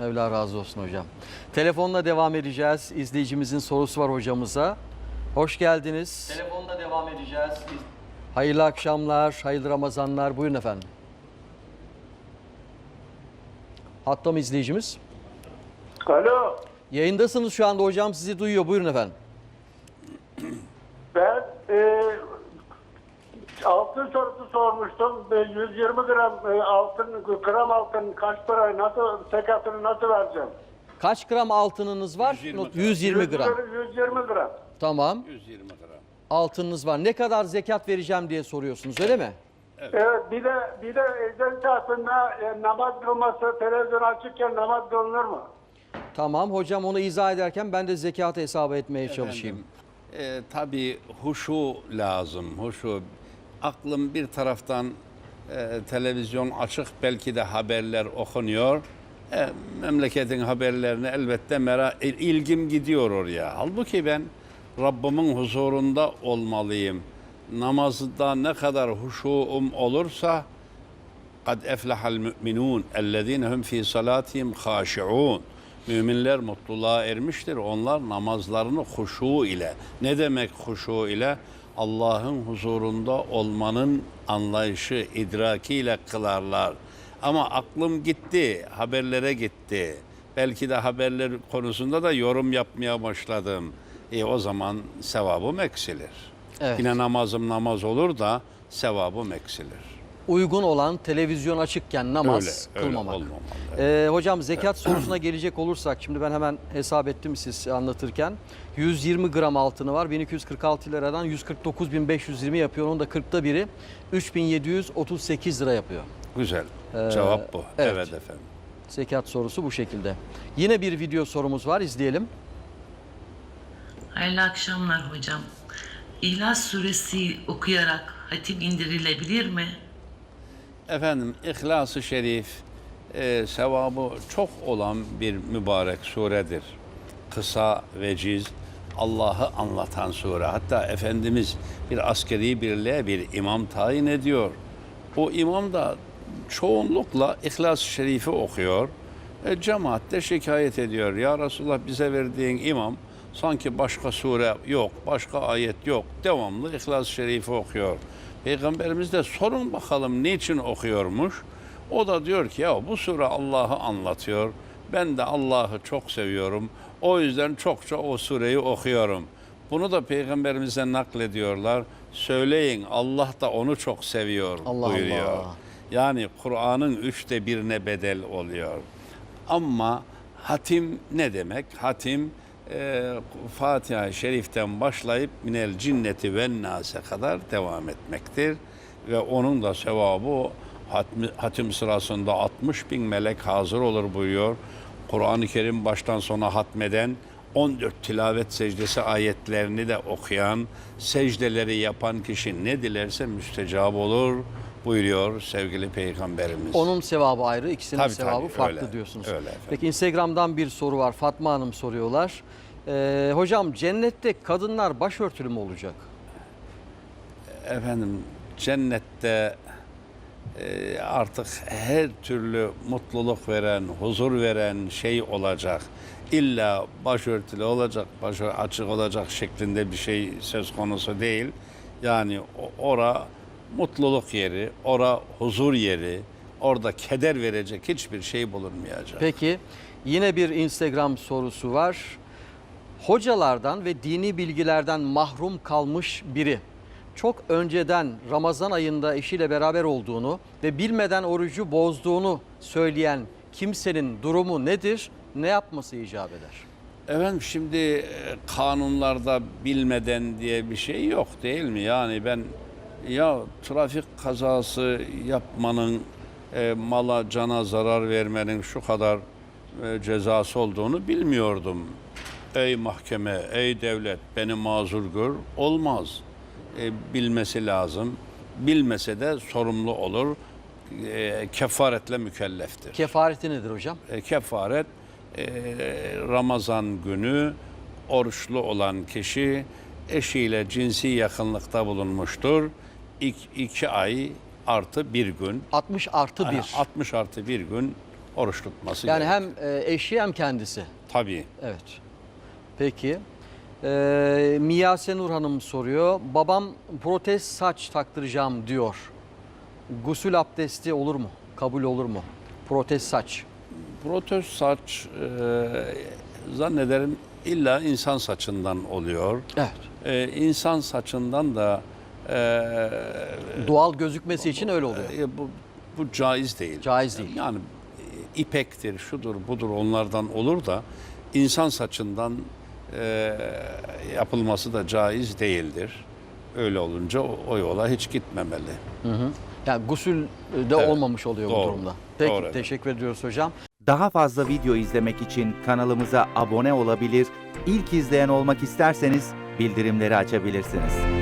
Mevla razı olsun hocam. Telefonla devam edeceğiz. İzleyicimizin sorusu var hocamıza. Hoş geldiniz. Telefonla devam edeceğiz. Hayırlı akşamlar, hayırlı Ramazanlar. Buyurun efendim. Hatta mı izleyicimiz? Alo, Yayındasınız şu anda hocam sizi duyuyor. Buyurun efendim. ben e, altın sorusu sormuştum. E, 120 gram e, altın, gram altın kaç para, nasıl, sekatını nasıl vereceğim? Kaç gram altınınız var? 120 Not- 120 gram. 120 gram. Tamam. 120 gram. Altınınız var. Ne kadar zekat vereceğim diye soruyorsunuz öyle mi? Evet, bir de bir de ezan saatinde e, namaz kılması, televizyon açıkken namaz kılınır mı? Tamam hocam onu izah ederken ben de zekatı hesaba etmeye çalışayım. Efendim, e, tabii huşu lazım. Huşu. Aklım bir taraftan e, televizyon açık belki de haberler okunuyor. E, memleketin haberlerini elbette merak ilgim gidiyor oraya. Halbuki ben Rabbimin huzurunda olmalıyım. Namazda ne kadar huşuum olursa kad eflahal müminun ellezine hum fi salatihim haşiun. Müminler mutluluğa ermiştir. Onlar namazlarını huşu ile. Ne demek huşu ile? Allah'ın huzurunda olmanın anlayışı, idrakiyle kılarlar. Ama aklım gitti, haberlere gitti. Belki de haberler konusunda da yorum yapmaya başladım. E o zaman sevabım eksilir. Evet. Yine namazım namaz olur da sevabım eksilir. Uygun olan televizyon açıkken namaz Öyle, öyle kılmamak. olmamalı. Ee, hocam zekat sorusuna gelecek olursak şimdi ben hemen hesap ettim siz anlatırken. 120 gram altını var 1246 liradan 149.520 yapıyor. Onun da 40'ta biri 3738 lira yapıyor. Güzel. Ee, Cevap bu. evet. Evet. efendim. Zekat sorusu bu şekilde. Yine bir video sorumuz var izleyelim. Hayırlı akşamlar hocam. İhlas suresi okuyarak hatim indirilebilir mi? Efendim İhlas-ı Şerif e, sevabı çok olan bir mübarek suredir. Kısa, veciz, Allah'ı anlatan sure. Hatta Efendimiz bir askeri birliğe bir imam tayin ediyor. O imam da çoğunlukla İhlas-ı Şerif'i okuyor. E, cemaat de şikayet ediyor. Ya Resulullah bize verdiğin imam sanki başka sure yok, başka ayet yok. Devamlı İhlas-ı Şerif'i okuyor. Peygamberimiz de sorun bakalım niçin okuyormuş. O da diyor ki ya bu sure Allah'ı anlatıyor. Ben de Allah'ı çok seviyorum. O yüzden çokça o sureyi okuyorum. Bunu da peygamberimize naklediyorlar. Söyleyin Allah da onu çok seviyor Allah buyuruyor. Allah. Yani Kur'an'ın üçte birine bedel oluyor. Ama hatim ne demek? Hatim e, Fatiha-i Şerif'ten başlayıp minel cinneti ve nase kadar devam etmektir. Ve onun da sevabı hatmi, hatim sırasında 60 bin melek hazır olur buyuruyor. Kur'an-ı Kerim baştan sona hatmeden 14 tilavet secdesi ayetlerini de okuyan, secdeleri yapan kişi ne dilerse müstecab olur buyuruyor sevgili Peygamberimiz. Onun sevabı ayrı, ikisinin Tabii, sevabı tabii, farklı öyle, diyorsunuz. öyle efendim. Peki Instagram'dan bir soru var. Fatma Hanım soruyorlar. Ee, hocam cennette kadınlar başörtülü mü olacak? Efendim cennette e, artık her türlü mutluluk veren, huzur veren şey olacak. İlla başörtülü olacak, başı açık olacak şeklinde bir şey söz konusu değil. Yani ora mutluluk yeri, ora huzur yeri, orada keder verecek hiçbir şey bulunmayacak. Peki yine bir Instagram sorusu var. Hocalardan ve dini bilgilerden mahrum kalmış biri çok önceden Ramazan ayında eşiyle beraber olduğunu ve bilmeden orucu bozduğunu söyleyen kimsenin durumu nedir? Ne yapması icap eder? Efendim şimdi e, kanunlarda bilmeden diye bir şey yok değil mi? Yani ben ya trafik kazası yapmanın e, mala cana zarar vermenin şu kadar e, cezası olduğunu bilmiyordum. Ey mahkeme, ey devlet beni mazur gör. Olmaz. E, bilmesi lazım. Bilmese de sorumlu olur. E, kefaretle mükelleftir. Kefareti nedir hocam? E, kefaret e, Ramazan günü oruçlu olan kişi eşiyle cinsi yakınlıkta bulunmuştur. İk, iki ay artı bir gün. 60 artı 1. 60 artı bir gün oruç tutması Yani gerekir. hem e, eşi hem kendisi. Tabii. Evet. Peki. Ee, Miyase Nur Hanım soruyor. Babam protez saç taktıracağım diyor. Gusül abdesti olur mu? Kabul olur mu? Protez saç. Protez saç e, zannederim illa insan saçından oluyor. Evet. E, insan saçından da e, Doğal gözükmesi için öyle oluyor. e, bu, bu caiz değil. Caiz değil. Yani e, ipektir, şudur, budur onlardan olur da insan saçından e, yapılması da caiz değildir. Öyle olunca o, o yola hiç gitmemeli. Yani gusül de Evet, olmamış oluyor bu doğru. durumda. Peki Doğru, teşekkür ediyoruz hocam. Daha fazla video izlemek için kanalımıza abone olabilir, ilk izleyen olmak isterseniz bildirimleri açabilirsiniz.